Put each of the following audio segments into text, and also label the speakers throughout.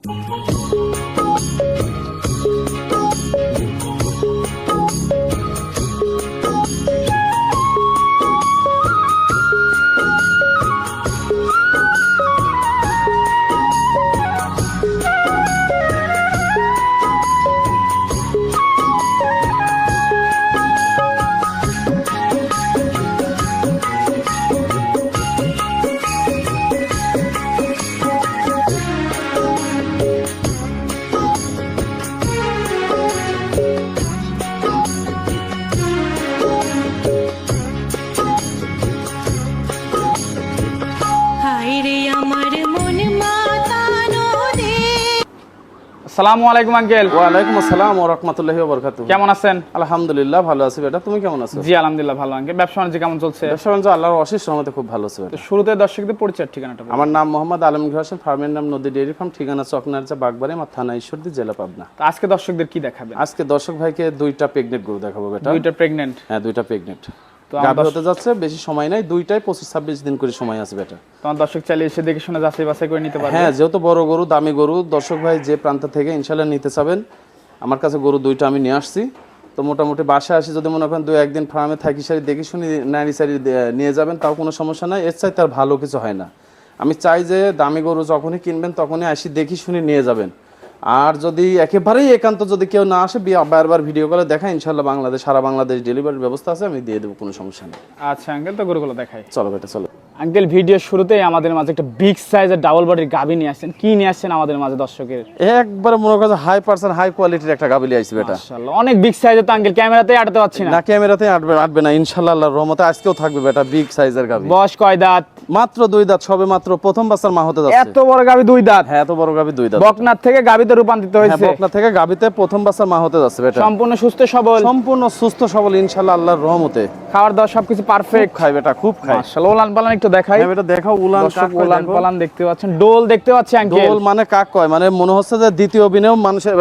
Speaker 1: হায়
Speaker 2: আসসালামু আলাইকুম আঙ্কেল।
Speaker 3: ওয়ালাইকুম আসসালাম ও রহমতুল্লাহি বরকাতু
Speaker 2: কেমন আছেন?
Speaker 3: আলহামদুলিল্লাহ ভালো আছি বেটা তুমি কেমন আছো?
Speaker 2: জি আলহামদুলিল্লাহ ভালো আঙ্কেল। ব্যবসা বাণিজ্য কেমন চলছে?
Speaker 3: ব্যবসা বাণিজ্য আল্লাহর অশেষ রহমতে খুব ভালো আছে বেটা।
Speaker 2: শুরুতে দর্শকদের পরিচয় ঠিকানাটা
Speaker 3: আমার নাম মোহাম্মদ আলমগীর হোসেন ফার্মের নাম নদী ডেয়ারি ফার্ম ঠিকানা চকনারচা বাগবাড়ি আমার থানা ঈশ্বরদী জেলা পাবনা।
Speaker 2: তো আজকে দর্শকদের কি দেখাবেন?
Speaker 3: আজকে দর্শক ভাইকে দুইটা প্রেগনেন্ট গরু দেখাবো বেটা।
Speaker 2: দুইটা প্রেগনেন্ট
Speaker 3: হ্যাঁ দুইটা প্রেগনেন্ট
Speaker 2: তো
Speaker 3: গাভী হতে যাচ্ছে বেশি সময় নাই দুইটাই পঁচিশ ছাব্বিশ দিন করে সময় আছে বেটা।
Speaker 2: তোমার দর্শক চাইলে এসে দেখে শুনে যাচাই বাছাই করে নিতে পারবে।
Speaker 3: হ্যাঁ যেহেতু বড় গরু দামি গরু দর্শক ভাই যে প্রান্ত থেকে ইনশাল্লাহ নিতে চাবেন আমার কাছে গরু দুইটা আমি নিয়ে আসছি। তো মোটামুটি বাসায় আসি যদি মনে করেন দু একদিন ফার্মে থাকি সারি দেখি শুনি নারী সারি নিয়ে যাবেন তাও কোনো সমস্যা নাই। এর চাই তার ভালো কিছু হয় না। আমি চাই যে দামি গরু যখনই কিনবেন তখনই আসি দেখি শুনি নিয়ে যাবেন। আর যদি একেবারেই একান্ত যদি কেউ না আসে বারবার ভিডিও কলে দেখা ইনশাল্লাহ বাংলাদেশ সারা বাংলাদেশ ডেলিভারির ব্যবস্থা আছে আমি দিয়ে দেবো কোনো সমস্যা নেই।
Speaker 2: আচ্ছা আঙ্কেল তো গরুগুলো দেখাই।
Speaker 3: চলো বেটা চলো।
Speaker 2: আঙ্কেল ভিডিও শুরুতেই আমাদের মাঝে একটা বিগ সাইজের ডাবল বডির গাবি নিয়ে আসছেন। কি নিয়ে আসছেন আমাদের মাঝে দর্শকের?
Speaker 3: একবারে মনে করছে হাই পার্সেন্ট হাই কোয়ালিটির একটা গাবিলি আইছি বেটা।
Speaker 2: মাশাআল্লাহ অনেক বিগ সাইজের তো আঙ্কেল ক্যামেরাতে আটতে পাচ্ছি না।
Speaker 3: না ক্যামেরাতে আটবে আটবে না ইনশাল্লাহ আল্লাহর রহমতে আজকেও থাকবে বেটা বিগ সাইজের গাবি
Speaker 2: বয়স কয় দাঁত?
Speaker 3: মাত্র দুই দাঁত সবে মাত্র প্রথম বাচ্চার মা হতে যাচ্ছে।
Speaker 2: এত বড় গাবি দুই দাঁত?
Speaker 3: হ্যাঁ এত বড় গাবি দুই দাঁত।
Speaker 2: বকনাথ থেকে গাবিতে রূপান্তরিত
Speaker 3: হ্যাঁ
Speaker 2: হয়েছে।
Speaker 3: বকনা থেকে গাবিতে প্রথম বাচ্চার মা হতে যাচ্ছে বেটা।
Speaker 2: সম্পূর্ণ সুস্থ সবল।
Speaker 3: সম্পূর্ণ সুস্থ সবল ইনশাল্লাহ আল্লাহর রহমতে।
Speaker 2: খাওয়ার দাওয়া সবকিছু পারফেক্ট
Speaker 3: খায় বেটা খুব খায়
Speaker 2: মাশাআল্লাহ ওলান পালান একটু দেখাই।
Speaker 3: উলান কাক দেখো।
Speaker 2: পালান দেখতে পাচ্ছেন। ডোল দেখতে পাচ্ছি আঙ্কেল
Speaker 3: দোল মানে কাক কয়? মানে মনে হচ্ছে যে দ্বিতীয় বিনেও মানুষের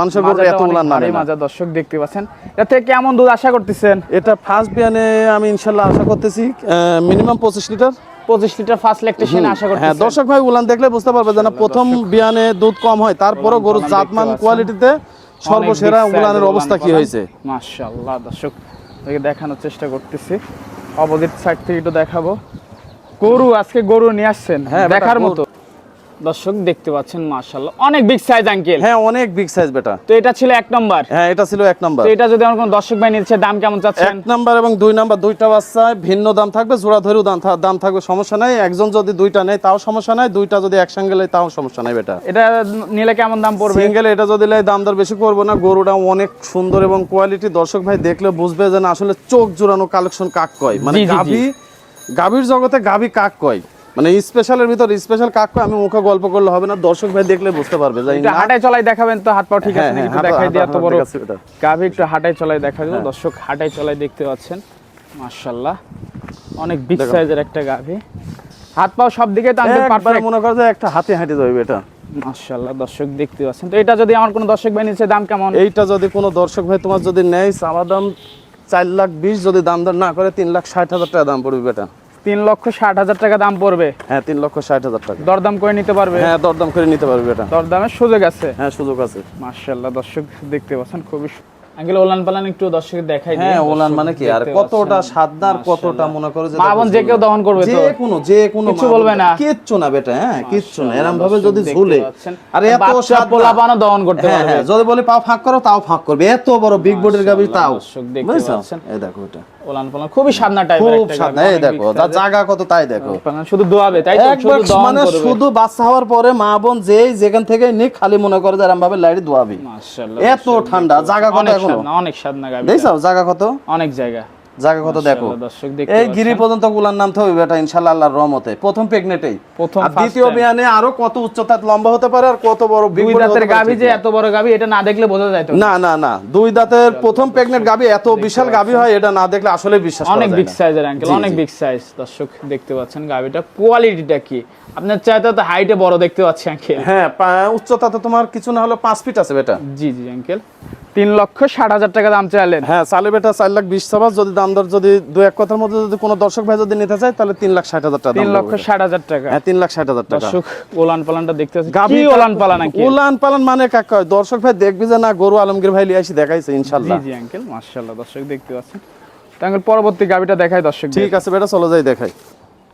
Speaker 3: মানুষের গরু এত উলান নামে না।
Speaker 2: মাজা দর্শক দেখতে পাচ্ছেন। এর থেকে কেমন দুধ আশা করতেছেন?
Speaker 3: এটা ফার্স্ট বিয়ানে আমি ইনশাল্লাহ আশা করতেছি মিনিমাম পঁচিশ লিটার।
Speaker 2: পঁচিশ লিটার ফার্স্ট ল্যাকটেশন আশা
Speaker 3: হ্যাঁ দর্শক ভাই উলান দেখলে বুঝতে পারবে যে না প্রথম বিয়ানে দুধ কম হয় তারপরও
Speaker 2: উলান
Speaker 3: গরুর জাতমান কোয়ালিটিতে সর্বসেরা উলানের অবস্থা কি হয়েছে?
Speaker 2: মাশাআল্লাহ দর্শক। থেকে দেখানোর চেষ্টা করতেছি। অপোজিট সাইড থেকে একটু দেখাবো। গরু আজকে গরু নিয়ে আসছেন
Speaker 3: হ্যাঁ,
Speaker 2: দেখার মতো। দর্শক দেখতে পাচ্ছেন মাশাআল্লাহ। অনেক বিগ সাইজ আঙ্কেল
Speaker 3: হ্যাঁ অনেক বিগ সাইজ বেটা।
Speaker 2: তো এটা ছিল এক নম্বর
Speaker 3: হ্যাঁ এটা ছিল এক নাম্বার
Speaker 2: তো এটা যদি আমার কোনো দর্শক ভাই নিচ্ছে দাম কেমন চাচ্ছেন?
Speaker 3: এক নাম্বার এবং দুই নাম্বার দুইটা বাচ্চায় ভিন্ন দাম থাকবে জোড়া ধরেও দাম দাম থাকবে সমস্যা নাই। একজন যদি দুইটা নেয় তাও সমস্যা নাই। দুইটা যদি একসঙ্গে নেয় তাও সমস্যা নাই বেটা।
Speaker 2: এটা নিলে কেমন দাম পড়বে?
Speaker 3: সিঙ্গেল এটা যদি নেয় দাম দর বেশি করব না। গরুটা অনেক সুন্দর এবং কোয়ালিটি দর্শক ভাই দেখলে বুঝবে যে না আসলে চোখ জোড়ানো কালেকশন কাক কয়? মানে। গাভি গাভীর জগতে গাভি কাক কয়? মানে স্পেশালের ভিতর স্পেশাল কাক আমি মুখে গল্প করলে হবে না দর্শক ভাই দেখলে বুঝতে পারবে যে
Speaker 2: এটা
Speaker 3: না-
Speaker 2: হাঁটায় চলাই দেখাবেন তো হাত পাও ঠিক আছে
Speaker 3: হ্যাঁ,
Speaker 2: নাকি
Speaker 3: হ্যাঁ, হাঁটা-
Speaker 2: দেখাই দিয়ে
Speaker 3: হাঁটা-
Speaker 2: এত বড়
Speaker 3: হাঁটা।
Speaker 2: গাভি একটু হাঁটায় চলাই দেখা যাবে। দর্শক হাঁটায় চলাই দেখতে পাচ্ছেন। মাশাআল্লাহ। অনেক বিগ সাইজের একটা গাভি। হাত পাও সব দিকে তো
Speaker 3: একবারে
Speaker 2: পারফেক্ট
Speaker 3: মনে কর যে একটা হাতে হাঁটে যাবে এটা।
Speaker 2: মাশাআল্লাহ দর্শক দেখতে পাচ্ছেন। তো এটা যদি আমার কোনো দর্শক ভাই নিচ্ছে দাম কেমন?
Speaker 3: এইটা যদি কোনো দর্শক ভাই তোমার যদি নেয় চাওয়া দাম চার লাখ বিশ যদি দাম দর না করে তিন লাখ ষাট হাজার টাকা দাম পড়বে বেটা
Speaker 2: তিন লক্ষ ষাট হাজার টাকা দাম পড়বে।
Speaker 3: হ্যাঁ তিন লক্ষ ষাট হাজার টাকা।
Speaker 2: দরদাম করে নিতে পারবে?
Speaker 3: হ্যাঁ দরদাম করে নিতে পারবে বেটা
Speaker 2: দরদামের সুযোগ আছে?
Speaker 3: হ্যাঁ সুযোগ আছে।
Speaker 2: মাশাআল্লাহ দর্শক দেখতে পাচ্ছেন খুবই আঙ্কেল ওলান পালান একটু দর্শকের দেখাই
Speaker 3: হ্যাঁ ওলান মানে কি? আর কতটা
Speaker 2: পাচ্ছেন।
Speaker 3: কতটা মনে করো যে
Speaker 2: মা বোন যে কেউ দহন করবে
Speaker 3: যে
Speaker 2: তো
Speaker 3: কোনো যে কোনো
Speaker 2: কিচ্ছু বলবে না।
Speaker 3: কিচ্ছু না বেটা হ্যাঁ কিচ্ছু না। এরকম ভাবে যদি ঝুলে আর এত
Speaker 2: দহন করতে
Speaker 3: হ্যাঁ
Speaker 2: পারবে।
Speaker 3: হ্যাঁ যদি বলে পা ফাঁক করো তাও ফাঁক করবে। এত বড় বিগ বডির গাবি তাও।
Speaker 2: দর্শক দেখতে পাচ্ছেন।
Speaker 3: এই দেখো এটা।
Speaker 2: ওলান পালান খুবই সাদনা টাইপের
Speaker 3: খুব সাদনা এই দেখো তার জায়গা কত তাই দেখো।
Speaker 2: শুধু দোয়াবে তাই তো? শুধু
Speaker 3: মানে শুধু বাচ্চা হওয়ার পরে মা বোন যেই যেখান থেকে খালি মনে করে যে ভাবে লাইট দোয়াবি
Speaker 2: মাশাআল্লাহ
Speaker 3: এত ঠান্ডা জায়গা কত এখন?
Speaker 2: এখনও অনেক সাদনা গাবি
Speaker 3: দেখছ জায়গা কত?
Speaker 2: অনেক জায়গা।
Speaker 3: জায়গা কত দেখো? এই গিরি পর্যন্তগুলার নাম হবে বেটা আল্লাহর রহমতে। প্রথম প্রেগনেটেই।
Speaker 2: প্রথম
Speaker 3: দ্বিতীয় বিয়ানে আরও কত উচ্চতা লম্বা হতে পারে আর কত বড়
Speaker 2: দুই দাঁতের গাবি যে এত বড় গাবি এটা না দেখলে বোঝা যায়
Speaker 3: না না না। দুই দাঁতের প্রথম প্রেগনেন্ট গাবি এত বিশাল গাবি হয় এটা না দেখলে আসলে বিশ্বাস
Speaker 2: অনেক বিগ। সাইজের আঙ্কেল অনেক বিগ সাইজ দর্শক দেখতে পাচ্ছেন গাবিটা কোয়ালিটিটা কি? আপনার চাইতে তো হাইটে বড় দেখতে পাচ্ছি আঙ্কেল
Speaker 3: হ্যাঁ উচ্চতা তো তোমার কিছু না হলো পাঁচ ফিট আছে বেটা।
Speaker 2: জি জি আঙ্কেল তিন লক্ষ ষাট হাজার টাকা দাম চাইলেন।
Speaker 3: হ্যাঁ চার লাখ বিশ যদি দাম দর যদি দু এক কথার মধ্যে যদি কোনো দর্শক ভাই যদি নিতে চায় তাহলে তিন লাখ ষাট হাজার টাকা
Speaker 2: তিন লক্ষ। ষাট হাজার টাকা।
Speaker 3: হ্যাঁ তিন লাখ ষাট হাজার টাকা।
Speaker 2: দর্শক ওলান পালানটা দেখতে পাচ্ছি
Speaker 3: গাভী
Speaker 2: কি ওলান পালান নাকি?
Speaker 3: উলান পালান মানে কাক দর্শক ভাই দেখবি যে না গরু আলমগীর ভাই লিয়ে আসি দেখাইছে ইনশাল্লাহ।
Speaker 2: জি আঙ্কেল মার্শাল্লাহ দর্শক দেখতে পাচ্ছেন। তো আঙ্কেল পরবর্তী গাবিটা দেখাই দর্শক
Speaker 3: ঠিক আছে বেটা চলো যাই দেখাই।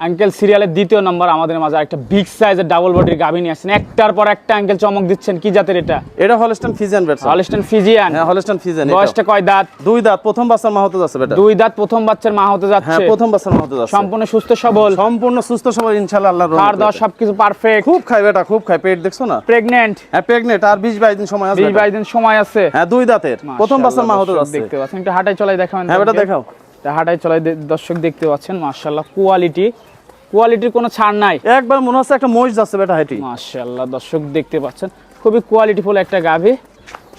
Speaker 2: আঙ্কেল সিরিয়ালের দ্বিতীয় নম্বর আমাদের মাঝে একটা বিগ সাইজের ডাবল বডির গাভী নিয়ে আসছেন। একটার পর একটা আঙ্কেল চমক দিচ্ছেন। কি জাতের এটা?
Speaker 3: এটা হলস্টান ফিজিয়ান বেটা
Speaker 2: হলিস্টন ফিজিয়ান
Speaker 3: হ্যাঁ হলস্টান ফিজিয়ান
Speaker 2: বয়সটা কয় দাঁত?
Speaker 3: দুই দাঁত। প্রথম বাচ্চার মা হতে যাচ্ছে বেটা।
Speaker 2: দুই দাঁত প্রথম বাচ্চার মা হতে যাচ্ছে।
Speaker 3: হ্যাঁ প্রথম বাচ্চার মা হতে যাচ্ছে।
Speaker 2: সম্পূর্ণ সুস্থ সবল।
Speaker 3: সম্পূর্ণ সুস্থ সবল ইনশাআল্লাহ আল্লাহর রহমতে।
Speaker 2: দাওয়া সবকিছু পারফেক্ট
Speaker 3: খুব খায় বেটা খুব খায়। পেট দেখছ না?
Speaker 2: প্রেগনেন্ট
Speaker 3: হ্যাঁ প্রেগনেন্ট আর বিশ বাইশ দিন সময় আছে
Speaker 2: বিশ
Speaker 3: বেটা।
Speaker 2: বাইশ দিন সময় আছে।
Speaker 3: হ্যাঁ দুই দাঁতের। প্রথম বাচ্চার মা হতে যাচ্ছে।
Speaker 2: দেখতে পাচ্ছেন। একটু হাঁটাই চলাই দেখাবেন
Speaker 3: হ্যাঁ বেটা দেখাও।
Speaker 2: তা হাটাই চলাই দর্শক দেখতে পাচ্ছেন মার্শাল্লাহ কোয়ালিটি কোয়ালিটির কোনো ছাড় নাই।
Speaker 3: একবার মনে হচ্ছে একটা মহিষ যাচ্ছে বেটা হাইটি
Speaker 2: মার্শাল্লাহ দর্শক দেখতে পাচ্ছেন খুবই কোয়ালিটিফুল একটা গাভী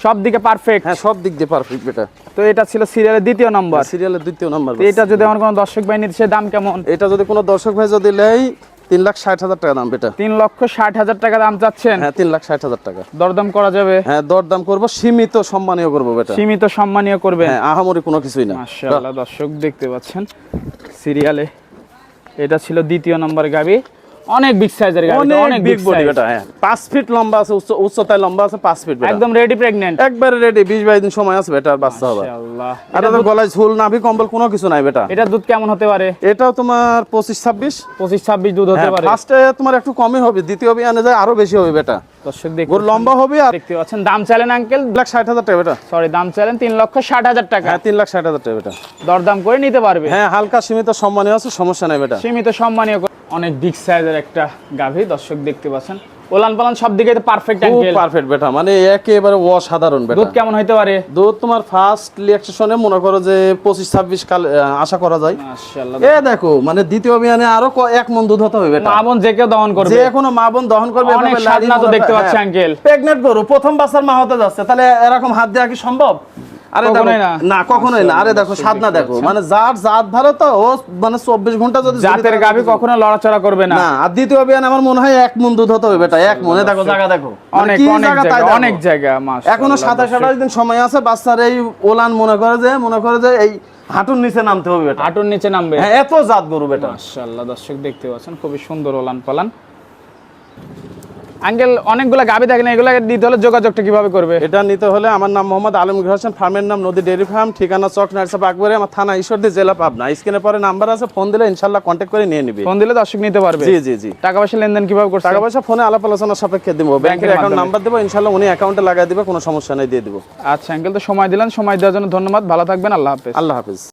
Speaker 2: সব দিকে পারফেক্ট
Speaker 3: হ্যাঁ সব দিক দিয়ে পারফেক্ট বেটা।
Speaker 2: তো এটা ছিল সিরিয়ালের দ্বিতীয় নাম্বার
Speaker 3: সিরিয়ালের দ্বিতীয় নাম্বার
Speaker 2: এটা যদি আমার কোনো দর্শক ভাই সে দাম কেমন?
Speaker 3: এটা যদি কোনো দর্শক ভাই যদি নেয় তিন লাখ ষাট হাজার টাকা দাম বেটা।
Speaker 2: তিন লক্ষ ষাট হাজার টাকা দাম চাচ্ছেন?
Speaker 3: হ্যাঁ তিন লাখ ষাট হাজার টাকা।
Speaker 2: দরদাম করা যাবে?
Speaker 3: হ্যাঁ দরদাম করব সীমিত সম্মানীয় করব বেটা।
Speaker 2: সীমিত সম্মানীয় করবে
Speaker 3: হ্যাঁ আহামরি কোনো কিছুই না।
Speaker 2: মাশাআল্লাহ দর্শক দেখতে পাচ্ছেন সিরিয়ালে। এটা ছিল দ্বিতীয় নম্বর গাবি। অনেক বিগ সাইজের গাবি
Speaker 3: অনেক বিগ বডি বেটা হ্যাঁ। পাঁচ ফিট লম্বা আছে উচ্চতায় লম্বা আছে পাঁচ ফিট
Speaker 2: একদম রেডি প্রেগন্যান্ট
Speaker 3: একবারে রেডি বিশ বাইশ দিন সময় আছে বেটার বাচ্চা হবে।
Speaker 2: মাশাআল্লাহ।
Speaker 3: এটা তো গলায় ঝুল নাভি কম্বল কোনো কিছু নাই বেটা।
Speaker 2: এটা দুধ কেমন হতে পারে?
Speaker 3: এটাও তোমার পঁচিশ ছাব্বিশ।
Speaker 2: পঁচিশ ছাব্বিশ দুধ হতে পারে।
Speaker 3: ফার্স্টে তোমার একটু কমই হবে দ্বিতীয় বিয়ানে যায় আরও বেশি হবে বেটা।
Speaker 2: দর্শক
Speaker 3: গরু লম্বা হবে আর
Speaker 2: দেখতে পাচ্ছেন দাম চাইলেন আঙ্কেল
Speaker 3: এক লাখ ষাট হাজার টাকা বেটা।
Speaker 2: সরি দাম চাইলেন তিন লক্ষ ষাট হাজার টাকা।
Speaker 3: হ্যাঁ তিন লাখ ষাট হাজার টাকা বেটা।
Speaker 2: দরদাম করে নিতে পারবে।
Speaker 3: হ্যাঁ হালকা সীমিত সম্মানীয় আছে সমস্যা নাই বেটা।
Speaker 2: সীমিত সম্মানীয় অনেক বিগ সাইজের একটা গাভী দর্শক দেখতে পাচ্ছেন। ওলান পালান সব দিকে পারফেক্ট
Speaker 3: খুব পারফেক্ট বেটা মানে একেবারে অসাধারণ বেটা।
Speaker 2: দুধ কেমন হইতে পারে?
Speaker 3: দুধ তোমার ফার্স্ট লিয়াকশনে মনে করো যে পঁচিশ ছাব্বিশ কাল আশা করা যায়।
Speaker 2: মাশাআল্লাহ।
Speaker 3: এ দেখো মানে দ্বিতীয় অভিযানে আরও এক মন দুধ হতে হবে বেটা।
Speaker 2: মা বোন যে কেউ দহন করবে।
Speaker 3: যে কোনো মা বোন দহন করবে
Speaker 2: স্বাদ না তো দেখতে পাচ্ছি আঙ্কেল।
Speaker 3: প্রেগনেন্ট গরু প্রথম বাচ্চার মা হতে যাচ্ছে তাহলে এরকম হাত দেওয়া কি সম্ভব? আরে দেখো
Speaker 2: না।
Speaker 3: না কখনোই না। আরে দেখো স্বাদ না দেখো। মানে যার জাত ভালো তো ও মানে চব্বিশ ঘণ্টা যদি
Speaker 2: জাতের গাভী কখনো লড়াচড়া করবে না।
Speaker 3: আর দ্বিতীয় অভিযান আমার মনে হয় এক মন দুধ হতে হবে বেটা এক মনে। দেখো জায়গা দেখো। মানে
Speaker 2: অনেক অনেক
Speaker 3: জায়গা দেখো।
Speaker 2: অনেক জায়গা
Speaker 3: এখনও সাতাশ আঠাশ দিন সময় আছে বাচ্চার এই ওলান মনে করে যে মনে করে যে এই হাঁটুর নিচে নামতে হবে বেটা।
Speaker 2: হাঁটুর নিচে নামবে।
Speaker 3: হ্যাঁ এত জাত গরু বেটা।
Speaker 2: মাশাআল্লাহ দর্শক দেখতে পাচ্ছেন খুবই সুন্দর ওলান পালান। আঙ্কেল অনেকগুলা গাভী থাকে না এগুলা দিতে হলে যোগাযোগটা কীভাবে করবে?
Speaker 3: এটা নিতে হলে আমার নাম মোহাম্মদ আলমগীর হোসেন ফার্মের নাম নদী ডেয়ারি ফার্ম ঠিকানা চক নার্সাপ আকবরে আমার থানা ঈশ্বরদী জেলা পাবনা। স্ক্রিনে পরে নাম্বার আছে ফোন দিলে ইনশাল্লাহ কন্ট্যাক্ট করে নিয়ে নিবি।
Speaker 2: ফোন দিলে দর্শক নিতে পারবে।
Speaker 3: জি জি জি।
Speaker 2: টাকা পয়সা লেনদেন কীভাবে করছে?
Speaker 3: টাকা পয়সা ফোনে আলাপ আলোচনা সাপেক্ষে দিব। ব্যাংকের অ্যাকাউন্ট নাম্বার দেবো ইনশাল্লাহ উনি অ্যাকাউন্টে লাগাই দিবে কোনো সমস্যা নেই দিয়ে দিব।
Speaker 2: আচ্ছা আঙ্কেল তো সময় দিলেন সময় দেওয়ার জন্য ধন্যবাদ ভালো থাকবেন আল্লাহ হাফেজ।
Speaker 3: আল্লাহ হাফিজ।